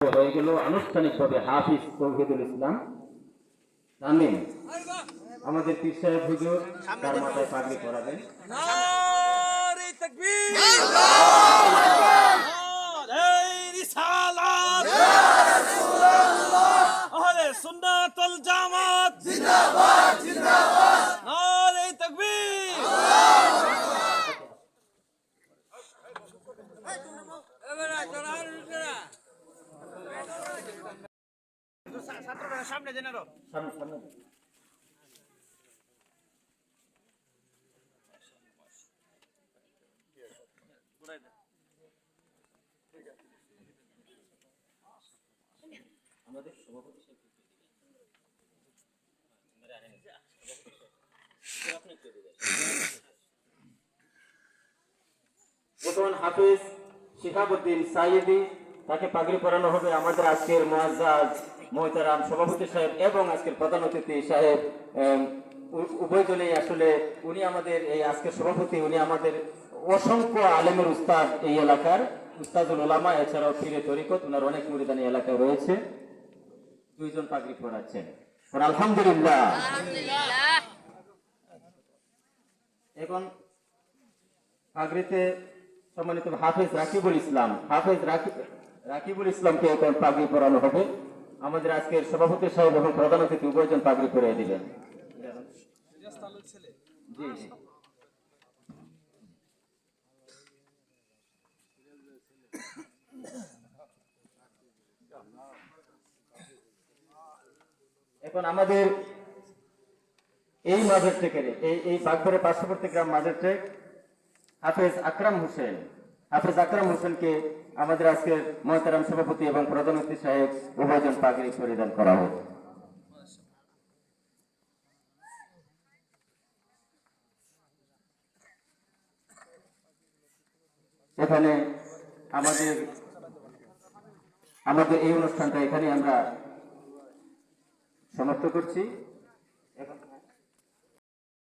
হয়ে গেল আনুষ্ঠানিকভাবে হাফিজ তৌহিদুল ইসলাম তামিম আমাদের পীর সাহেব হুজুর, তার মাথায় পাগড়ি পরাবেন। নারে তাকবীর। নারে রিসালাত। আহলে সুন্নাত ওয়াল জামাত সামনে আরও। সামনে সামনে আমাদের সভাপতি বর্তমান হাফিজ শিহাবুদ্দিন সাইদি তাকে পাগড়ি পরানো হবে আমাদের আজকের মোয়াজ্জাজ মোহতারাম সভাপতি সাহেব এবং আজকের প্রধান অতিথি সাহেব উভয় দলেই আসলে উনি আমাদের এই আজকের সভাপতি, উনি আমাদের অসংখ্য আলেমের উস্তাদ এই এলাকার, উস্তাদুল ওলামা এছাড়াও ফিরে তরিকত ওনার অনেক মুরিদান এলাকায় রয়েছে। দুইজন পাগড়ি পড়াচ্ছেন আলহামদুলিল্লাহ। এখন পাগড়িতে সম্মানিত হাফেজ রাকিবুল ইসলাম, হাফেজ রাকি- রাকিবুল ইসলামকে এখন পাগড়ি পরানো হবে। আমাদের আজকের সভাপতি সাহেব এবং প্রধান অতিথি উভয়জন পাগড়ি পরিয়ে দিবেন। এখন আমাদের এই মাঝের টেকের এই এই পার্শ্ববর্তী গ্রাম মাঝের টেক হাফেজ আকরাম হোসেন। হাফেজ আকরাম হোসেনকে আমাদের আজকের মহতারাম সভাপতি এবং প্রধান অতিথি সাহেব উভয়জন পাগড়ি পরিধান করা হোক। এখানে আমাদের আমাদের এই অনুষ্ঠানটা এখানে আমরা সমাপ্ত করছি। এখন